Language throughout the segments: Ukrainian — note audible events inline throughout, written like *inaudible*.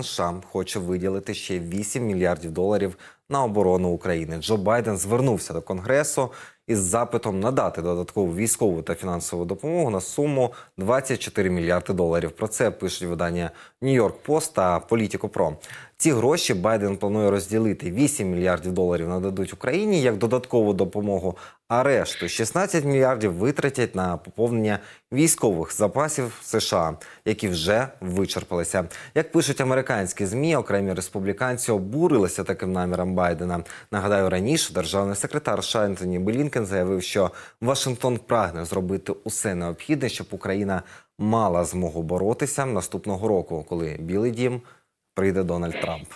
США хоче виділити ще 8 мільярдів доларів на оборону України. Джо Байден звернувся до Конгресу із запитом надати додаткову військову та фінансову допомогу на суму 24 мільярди доларів. Про це пишуть видання Нью-Йорк Пост та Політіко Про. Ці гроші Байден планує розділити 8 мільярдів доларів нададуть Україні як додаткову допомогу, а решту 16 мільярдів витратять на поповнення військових запасів США, які вже вичерпалися. Як пишуть американські змі, окремі республіканці обурилися таким наміром Байдена. Нагадаю, раніше державний секретар США Белінкен заявив, що Вашингтон прагне зробити усе необхідне, щоб Україна мала змогу боротися наступного року, коли Білий Дім прийде Дональд Трамп.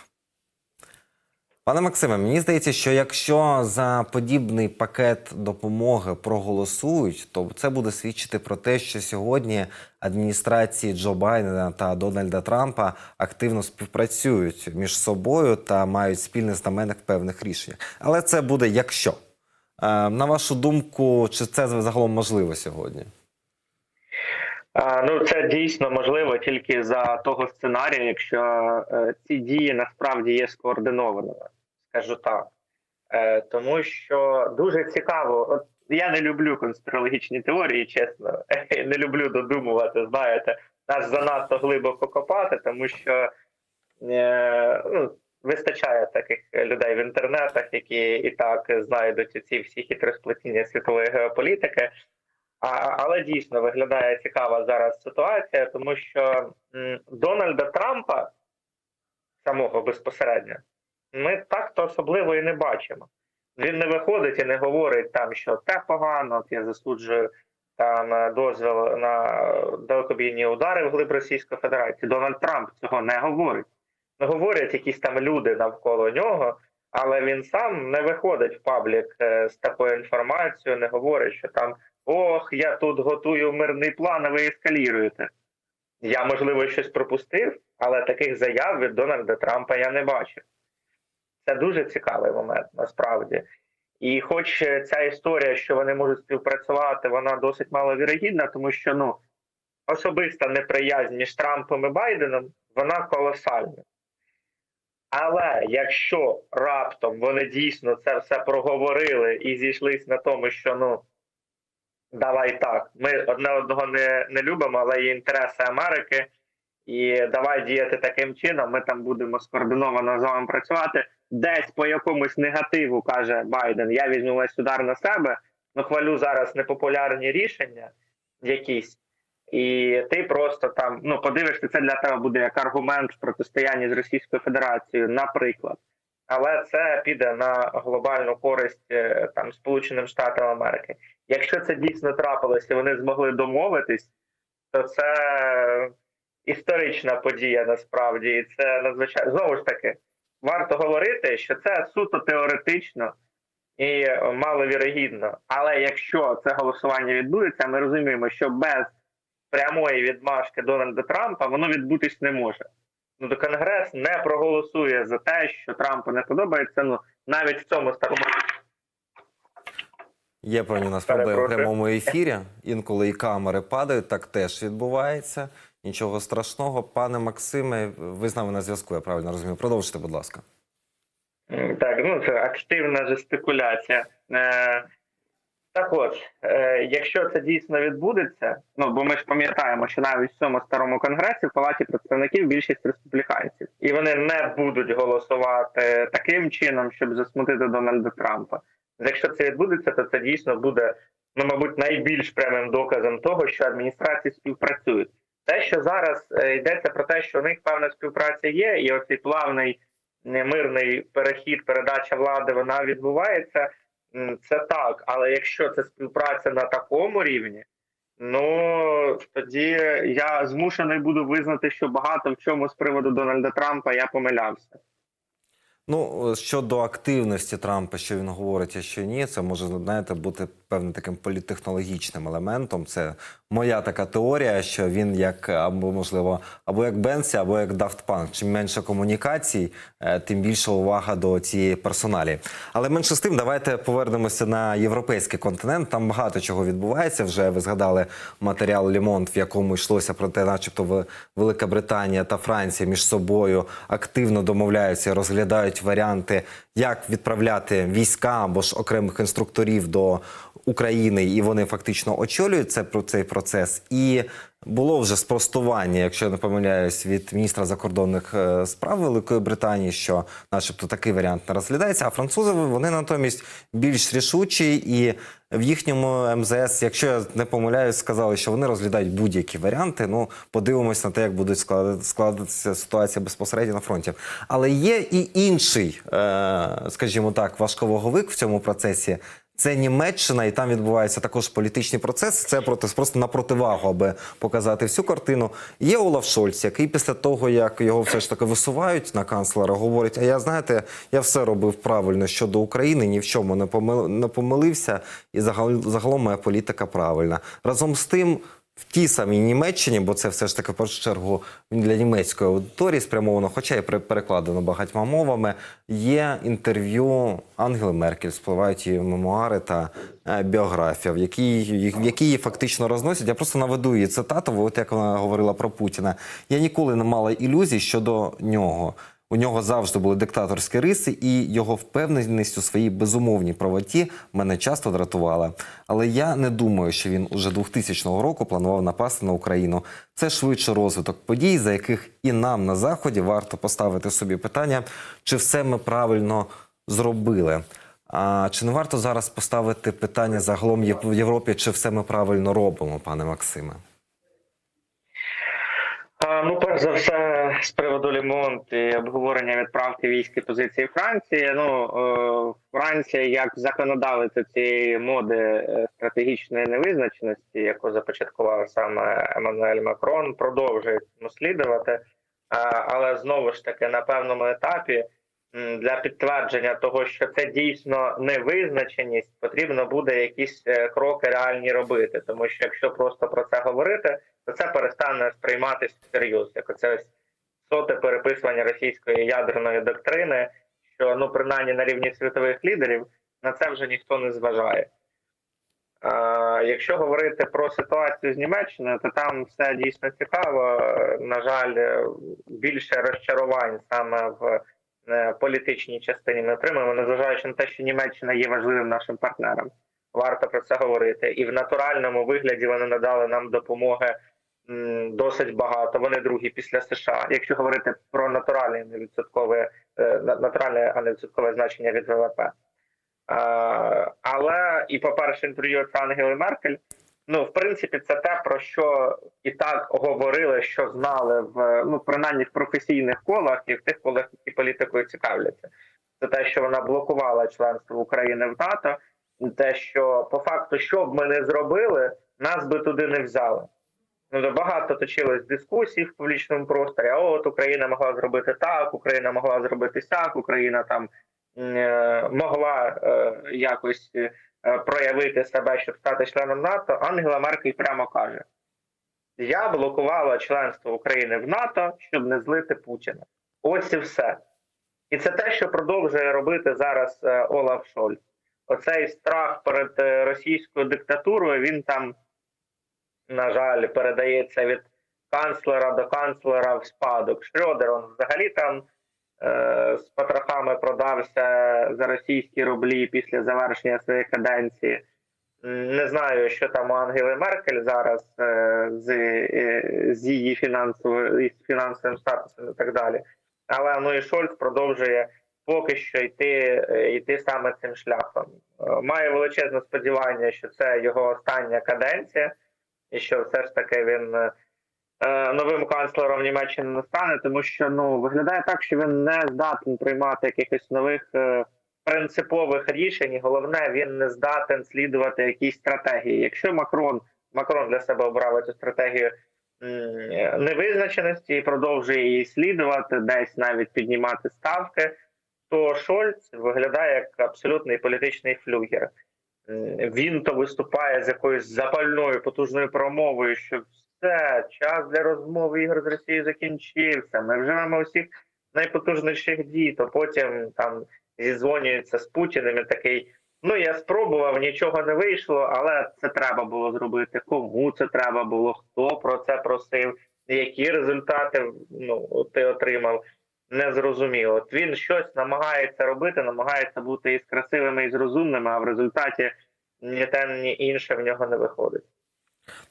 Пане Максиме, мені здається, що якщо за подібний пакет допомоги проголосують, то це буде свідчити про те, що сьогодні адміністрації Джо Байдена та Дональда Трампа активно співпрацюють між собою та мають спільний знаменник в певних рішеннях. Але це буде якщо. Е, На вашу думку, чи це загалом можливо сьогодні? Ну, це дійсно можливо тільки за того сценарію, якщо е, ці дії насправді є скоординованими, скажу так. Е, тому що дуже цікаво, от я не люблю конспірологічні теорії, чесно, *laughs* не люблю додумувати, знаєте, нас занадто глибоко копати, тому що е, ну, вистачає таких людей в інтернетах, які і так знайдуть ці всі хитросплетіння світової геополітики. Але дійсно виглядає цікава зараз ситуація, тому що Дональда Трампа самого безпосередньо ми так-то особливо і не бачимо. Він не виходить і не говорить там, що те погано, я засуджую там е, дозвіл на далекобійні удари в глиб Російської Федерації. Дональд Трамп цього не говорить. Не говорять якісь там люди навколо нього, але він сам не виходить в паблік е, з такою інформацією, не говорить, що там ох, я тут готую мирний план, а ви ескаліруєте. Я, можливо, щось пропустив, але таких заяв від Дональда Трампа я не бачив. Це дуже цікавий момент насправді. І хоч ця історія, що вони можуть співпрацювати, вона досить маловірогідна, тому що ну особиста неприязнь між Трампом і Байденом вона колосальна. Але якщо раптом вони дійсно це все проговорили і зійшлись на тому, що ну давай так, ми одне одного не, не любимо, але є інтереси Америки, і давай діяти таким чином. Ми там будемо скоординовано з вами працювати. Десь по якомусь негативу каже Байден: Я візьму весь удар на себе, ну хвалю зараз непопулярні рішення якісь. І ти просто там ну подивишся, це для тебе буде як аргумент в протистоянні з Російською Федерацією, наприклад. Але це піде на глобальну користь е, там Сполученим Штатам Америки. Якщо це дійсно трапилося, вони змогли домовитись, то це історична подія насправді, і це надзвичайно знову ж таки варто говорити, що це суто теоретично і маловірогідно. Але якщо це голосування відбудеться, ми розуміємо, що без прямої відмашки Дональда Трампа воно відбутись не може. Ну, то Конгрес не проголосує за те, що Трампу не подобається. Ну навіть в цьому старому Є певні у нас проблеми в прямому ефірі. Інколи і камери падають, так теж відбувається. Нічого страшного. Пане Максиме, ви з нами на зв'язку, я правильно розумію. Продовжуйте, будь ласка. Так, ну це активна жестикуляція. Е, так от, е, якщо це дійсно відбудеться, ну бо ми ж пам'ятаємо, що навіть в цьому старому конгресі в палаті представників більшість республіканців, і вони не будуть голосувати таким чином, щоб засмутити Дональда Трампа. Якщо це відбудеться, то це дійсно буде, ну мабуть, найбільш прямим доказом того, що адміністрації співпрацюють. Те, що зараз е, йдеться про те, що у них певна співпраця є, і оцей плавний е, мирний перехід, передача влади, вона відбувається. Це так, але якщо це співпраця на такому рівні, ну тоді я змушений буду визнати, що багато в чому з приводу Дональда Трампа я помилявся. Ну, щодо активності Трампа, що він говорить, а що ні, це може знаєте, бути певним таким політтехнологічним елементом. Це моя така теорія, що він як або можливо, або як Бенсі, або як Daft Punk. Чим менше комунікацій, е, тим більша увага до цієї персоналі. Але менше з тим, давайте повернемося на європейський континент. Там багато чого відбувається. Вже ви згадали матеріал Лімонт, в якому йшлося про те, начебто, Велика Британія та Франція між собою активно домовляються, розглядають варіанти, як відправляти війська або ж окремих інструкторів до України, і вони фактично очолюють це про цей процес. І було вже спростування, якщо я не помиляюсь, від міністра закордонних е, справ Великої Британії, що, начебто, такий варіант не розглядається. А французи вони натомість більш рішучі і. В їхньому МЗС, якщо я не помиляюсь, сказали, що вони розглядають будь-які варіанти. Ну, подивимось на те, як склад- складатися ситуація безпосередньо на фронті. Але є і інший, е, скажімо так, важковаговик в цьому процесі. Це Німеччина, і там відбувається також політичний процес. Це проти просто на противагу, аби показати всю картину. Є Олаф Шольц, який після того, як його все ж таки висувають на канцлера, говорить: а я знаєте, я все робив правильно щодо України, ні в чому не помил- помилився, і загал- загалом моя політика правильна. Разом з тим. В тій самій Німеччині, бо це все ж таки в першу чергу для німецької аудиторії спрямовано, хоча і перекладено багатьма мовами. Є інтерв'ю Ангели Меркель, спливають її мемуари та е, біографія, в якій, в якій її фактично розносять. Я просто наведу її цитату, от як вона говорила про Путіна. Я ніколи не мала ілюзій щодо нього. У нього завжди були диктаторські риси, і його впевненість у своїй безумовній правоті мене часто дратувала. Але я не думаю, що він уже 2000 року планував напасти на Україну. Це швидше розвиток подій, за яких і нам на заході варто поставити собі питання, чи все ми правильно зробили. А чи не варто зараз поставити питання загалом в Європі, чи все ми правильно робимо, пане Максиме? А, Ну, перш за все, з приводу Лімонт і обговорення відправки військ і позиції Франції. Ну е, Франція як законодавиця цієї моди е, стратегічної невизначеності, яку започаткував саме Еммануель Макрон, продовжує цьому слідувати. Але знову ж таки на певному етапі для підтвердження того, що це дійсно невизначеність, потрібно буде якісь е, кроки реальні робити, тому що якщо просто про це говорити то це перестане сприйматися всерйоз, як оце соте переписування російської ядерної доктрини, що ну принаймні на рівні світових лідерів на це вже ніхто не зважає. Якщо говорити про ситуацію з Німеччиною, то там все дійсно цікаво. На жаль, більше розчарувань саме в е, політичній частині ми отримуємо, незважаючи на те, що Німеччина є важливим нашим партнером. Варто про це говорити. І в натуральному вигляді вони надали нам допомоги досить багато. Вони другі після США. Якщо говорити про натуральне не відсоткове, е, на- натуральне, а не відсоткове значення від ВВП. Е, Але і по перше, інтерв'ю це Ангели Меркель. Ну, в принципі, це те, про що і так говорили, що знали в ну принаймні в професійних колах і в тих колах, які політикою цікавляться. Це те, що вона блокувала членство України в НАТО, те, що по факту, що б ми не зробили, нас би туди не взяли. То багато точилось дискусій в публічному просторі. А от Україна могла зробити так, Україна могла зробити сяк, Україна там е, могла е, якось е, проявити себе, щоб стати членом НАТО. Ангела Меркель прямо каже: Я блокувала членство України в НАТО, щоб не злити Путіна. Ось і все. І це те, що продовжує робити зараз Олаф Шольц. Оцей страх перед російською диктатурою він там, на жаль, передається від канцлера до канцлера в спадок. Шрёдер, он взагалі там е, з потрохами продався за російські рублі після завершення своєї каденції. Не знаю, що там у Ангели Меркель зараз е, з, е, з її фінансовою фінансовим статусом і так далі. Але ну і Шольц продовжує поки що йти, е, йти саме цим шляхом. Е, Має величезне сподівання, що це його остання каденція, і що все ж таки він е, е, новим канцлером Німеччини не стане, тому що ну виглядає так, що він не здатен приймати якихось нових е, принципових рішень. І головне, він не здатен слідувати якійсь стратегії. Якщо Макрон Макрон для себе обрав цю стратегію м, невизначеності і продовжує її слідувати, десь навіть піднімати ставки, то Шольц виглядає як абсолютний політичний флюгер. М, Він то виступає з якоюсь запальною потужною промовою, що все, час для розмови ігор з Росією закінчився. Ми вживемо усіх найпотужніших дій, то потім там зізвонюється з Путіним і такий. Ну, я спробував, нічого не вийшло, але це треба було зробити. Кому це треба було? Хто про це просив? Які результати ну, ти отримав? Не зрозуміло. От він щось намагається робити, намагається бути і з красивими, і з а в результаті ні те, ні інше в нього не виходить.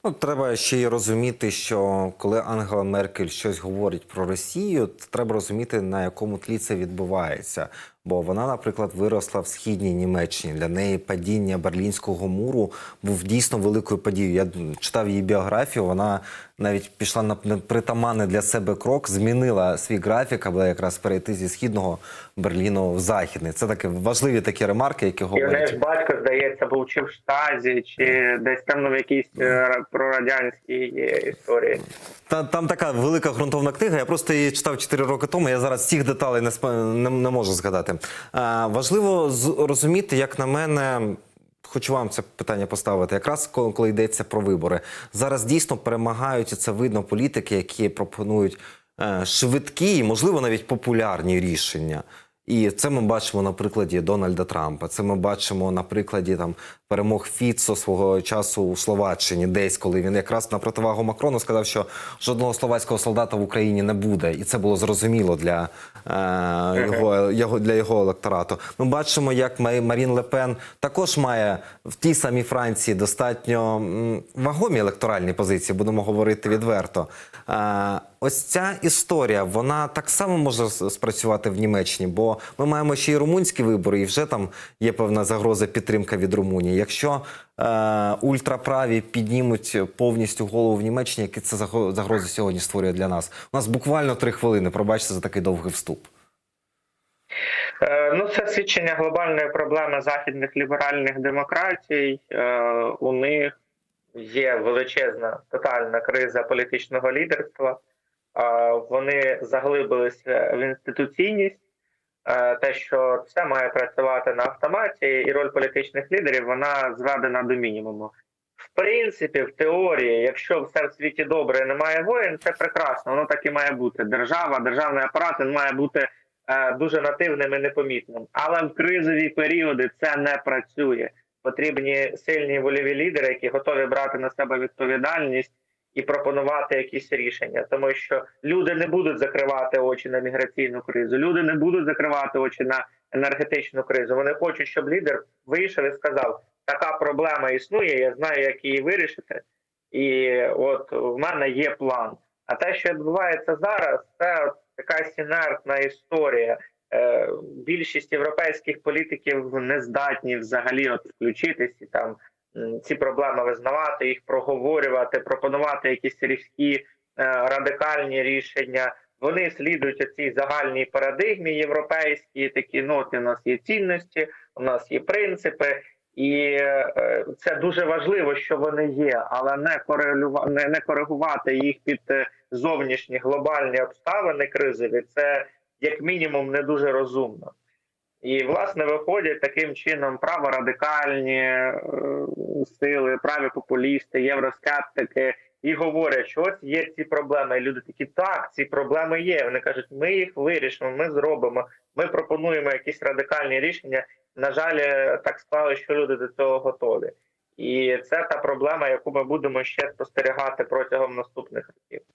Ну, треба ще й розуміти, що коли Ангела Меркель щось говорить про Росію, то треба розуміти, на якому тлі це відбувається. Бо вона, наприклад, виросла в східній Німеччині. Для неї падіння Берлінського муру був дійсно великою подією. Я читав її біографію. Вона навіть пішла на притаманний для себе крок, змінила свій графік, аби якраз перейти зі східного Берліну в західний. Це таке важливі такі ремарки, які І в неї говорять. ж батько, здається, був чи в штазі, чи десь там ну, в якійсь е, прорадянській е, історії. Та там така велика ґрунтовна книга. Я просто її читав 4 роки тому. Я зараз всіх деталей не не, не можу згадати. Важливо розуміти, як на мене. Хочу вам це питання поставити. Якраз коли, коли йдеться про вибори, зараз дійсно перемагають і це видно політики, які пропонують е, швидкі, і, можливо, навіть популярні рішення. І це ми бачимо на прикладі Дональда Трампа. Це ми бачимо на прикладі там перемог Фіцо свого часу у Словаччині, десь коли він якраз на противагу Макрону сказав, що жодного словацького солдата в Україні не буде, і це було зрозуміло для е, його, його для його електорату. Ми бачимо, як Ма- Марін Лепен також має в тій самій Франції достатньо вагомі електоральні позиції, будемо говорити відверто. Е, Ось ця історія, вона так само може спрацювати в Німеччині, бо ми маємо ще й румунські вибори, і вже там є певна загроза підтримка від Румунії. Якщо е, ультраправі піднімуть повністю голову в Німеччині, які це загрози сьогодні створює для нас? У нас буквально три хвилини. Пробачте за такий довгий вступ. Е, Ну, це свідчення глобальної проблеми західних ліберальних демократій. Е, У них є величезна тотальна криза політичного лідерства. Е, Вони заглибилися в інституційність, те, що все має працювати на автоматі, і роль політичних лідерів вона зведена до мінімуму. В принципі, в теорії, якщо все в світі добре немає воїн, це прекрасно. Воно так і має бути. Держава, державний апарат він має бути е, дуже нативним і непомітним. Але в кризові періоди це не працює. Потрібні сильні вольові лідери, які готові брати на себе відповідальність і пропонувати якісь рішення, тому що люди не будуть закривати очі на міграційну кризу, люди не будуть закривати очі на енергетичну кризу. Вони хочуть, щоб лідер вийшов і сказав: така проблема існує, я знаю, як її вирішити, і от в мене є план. А те, що відбувається зараз, це така інертна історія. Е, Більшість європейських політиків не здатні взагалі от включитись і там ці проблеми визнавати, їх проговорювати, пропонувати якісь різкі е, радикальні рішення. Вони слідують цій загальній парадигмі європейській. Такі ну от у нас є цінності, у нас є принципи, і е, це дуже важливо, що вони є, але не корелюва... не, не коригувати їх під е, зовнішні глобальні обставини кризові. Це як мінімум не дуже розумно. І власне виходять таким чином праворадикальні е, сили, праві популісти, євроскептики і говорять, що ось є ці проблеми. І люди такі, так, ці проблеми є. Вони кажуть, ми їх вирішимо, ми зробимо. Ми пропонуємо якісь радикальні рішення. На жаль, е, так склали, що люди до цього готові. І це та проблема, яку ми будемо ще спостерігати протягом наступних років.